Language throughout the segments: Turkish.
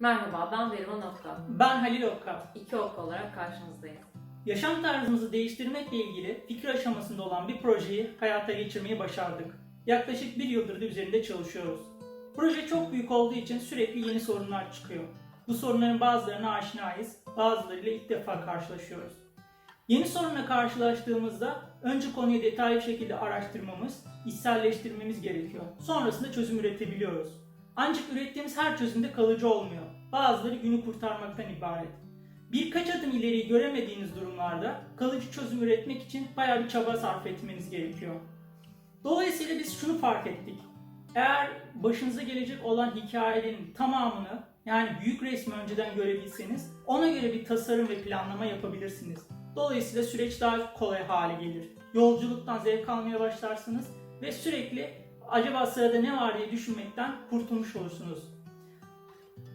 Merhaba, ben Berivan Okka. Ben Halil Okka. İki Okka olarak karşınızdayım. Yaşam tarzımızı değiştirmekle ilgili fikir aşamasında olan bir projeyi hayata geçirmeyi başardık. Yaklaşık bir yıldır da üzerinde çalışıyoruz. Proje çok büyük olduğu için sürekli yeni sorunlar çıkıyor. Bu sorunların bazılarına aşinayız, bazılarıyla ilk defa karşılaşıyoruz. Yeni sorunla karşılaştığımızda önce konuyu detaylı şekilde araştırmamız, içselleştirmemiz gerekiyor. Sonrasında çözüm üretebiliyoruz. Ancak ürettiğimiz her çözümde kalıcı olmuyor. Bazıları günü kurtarmaktan ibaret. Birkaç adım ileriyi göremediğiniz durumlarda kalıcı çözüm üretmek için bayağı bir çaba sarf etmeniz gerekiyor. Dolayısıyla biz şunu fark ettik. Eğer başınıza gelecek olan hikayenin tamamını yani büyük resmi önceden görebilseniz ona göre bir tasarım ve planlama yapabilirsiniz. Dolayısıyla süreç daha kolay hale gelir. Yolculuktan zevk almaya başlarsınız ve sürekli acaba sırada ne var diye düşünmekten kurtulmuş olursunuz.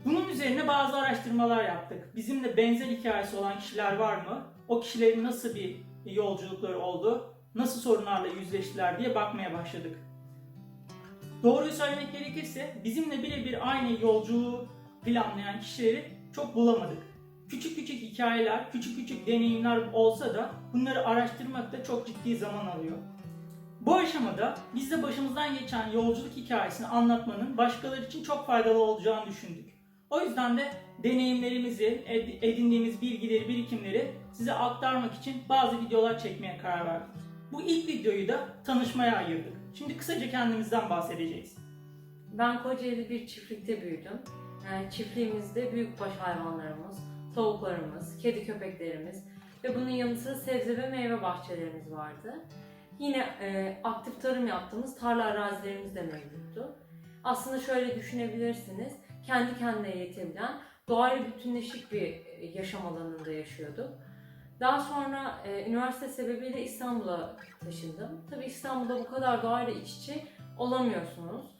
Bunun üzerine bazı araştırmalar yaptık. Bizimle benzer hikayesi olan kişiler var mı? O kişilerin nasıl bir yolculukları oldu? Nasıl sorunlarla yüzleştiler diye bakmaya başladık. Doğruyu söylemek gerekirse bizimle birebir aynı yolculuğu planlayan kişileri çok bulamadık. Küçük küçük hikayeler, küçük küçük deneyimler olsa da bunları araştırmak da çok ciddi zaman alıyor. Bu aşamada biz de başımızdan geçen yolculuk hikayesini anlatmanın başkaları için çok faydalı olacağını düşündük. O yüzden de deneyimlerimizi, ed- edindiğimiz bilgileri, birikimleri size aktarmak için bazı videolar çekmeye karar verdik. Bu ilk videoyu da tanışmaya ayırdık. Şimdi kısaca kendimizden bahsedeceğiz. Ben Kocaeli bir çiftlikte büyüdüm. Yani çiftliğimizde büyükbaş hayvanlarımız, tavuklarımız, kedi köpeklerimiz ve bunun yanı sıra sebze ve meyve bahçelerimiz vardı. Yine e, aktif tarım yaptığımız tarla arazilerimiz de mevcuttu. Aslında şöyle düşünebilirsiniz, kendi kendine yetebilen, doğayla bütünleşik bir e, yaşam alanında yaşıyorduk. Daha sonra e, üniversite sebebiyle İstanbul'a taşındım. Tabii İstanbul'da bu kadar doğayla iç içe olamıyorsunuz.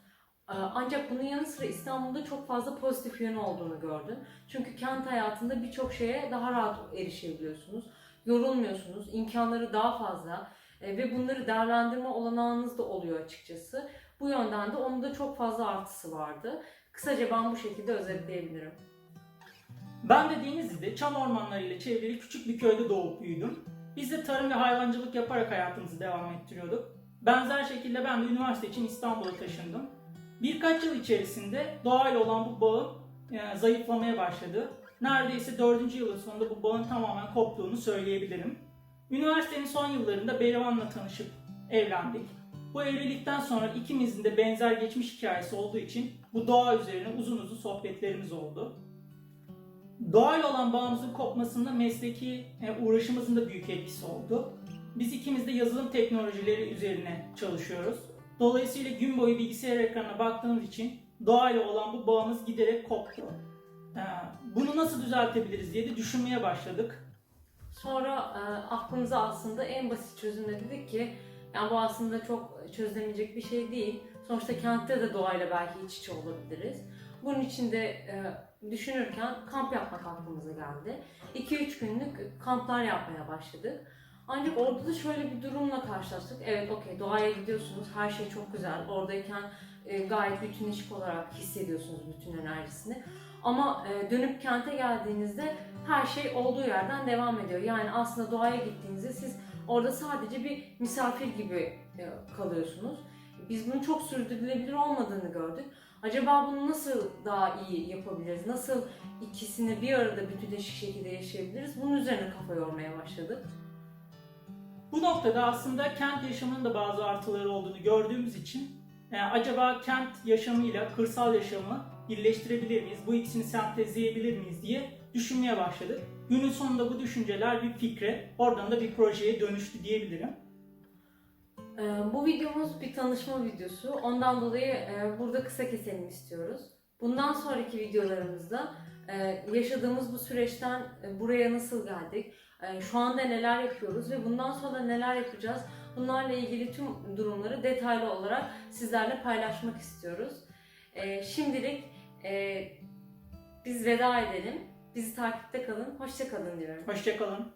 Ee, Ancak bunun yanı sıra İstanbul'da çok fazla pozitif yönü olduğunu gördüm. Çünkü kent hayatında birçok şeye daha rahat erişebiliyorsunuz. Yorulmuyorsunuz, imkanları daha fazla e, ve bunları değerlendirme olanağınız da oluyor açıkçası. Bu yönden de onun da çok fazla artısı vardı. Kısaca ben bu şekilde özetleyebilirim. Ben de Denizli'de çam ormanları ile çevrili küçük bir köyde doğup büyüdüm. Biz de tarım ve hayvancılık yaparak hayatımızı devam ettiriyorduk. Benzer şekilde ben de üniversite için İstanbul'a taşındım. Birkaç yıl içerisinde doğayla olan bu bağım e, zayıflamaya başladı. Neredeyse dördüncü yılın sonunda bu bağın tamamen koptuğunu söyleyebilirim. Üniversitenin son yıllarında Berivan'la tanışıp evlendik. Bu evlilikten sonra ikimizin de benzer geçmiş hikayesi olduğu için bu doğa üzerine uzun uzun sohbetlerimiz oldu. Doğayla olan bağımızın kopmasında mesleki e, uğraşımızın da büyük etkisi oldu. Biz ikimiz de yazılım teknolojileri üzerine çalışıyoruz. Dolayısıyla gün boyu bilgisayar ekranına baktığımız için doğayla olan bu bağımız giderek koptu. Ee, Bunu nasıl düzeltebiliriz diye de düşünmeye başladık. Sonra e, aklımıza aslında en basit çözümle dedik ki yani bu aslında çok çözülemeyecek bir şey değil. Sonuçta kentte de doğayla belki iç içe olabiliriz. Bunun için de e, düşünürken kamp yapmak aklımıza geldi. 2-3 günlük kamplar yapmaya başladık. Ancak orada da şöyle bir durumla karşılaştık. Evet okey doğaya gidiyorsunuz her şey çok güzel. Oradayken e, gayet bütünleşik olarak hissediyorsunuz bütün enerjisini. Ama e, dönüp kente geldiğinizde her şey olduğu yerden devam ediyor. Yani aslında doğaya gittiğinizde siz orada sadece bir misafir gibi e, kalıyorsunuz. Biz bunun çok sürdürülebilir olmadığını gördük. Acaba bunu nasıl daha iyi yapabiliriz? Nasıl ikisini bir arada bütünleşik şekilde yaşayabiliriz? Bunun üzerine kafa yormaya başladık. Bu noktada aslında kent yaşamının da bazı artıları olduğunu gördüğümüz için e, acaba kent yaşamıyla kırsal yaşamı birleştirebilir miyiz? Bu ikisini sentezleyebilir miyiz diye düşünmeye başladık. Günün sonunda bu düşünceler bir fikre, oradan da bir projeye dönüştü diyebilirim. Ee, Bu videomuz bir tanışma videosu. Ondan dolayı e, burada kısa keselim istiyoruz. Bundan sonraki videolarımızda e, yaşadığımız bu süreçten e, buraya nasıl geldik, şu anda neler yapıyoruz ve bundan sonra neler yapacağız bunlarla ilgili tüm durumları detaylı olarak sizlerle paylaşmak istiyoruz. Şimdilik e, biz veda edelim. Bizi takipte kalın, hoşça kalın diyorum. Hoşçakalın.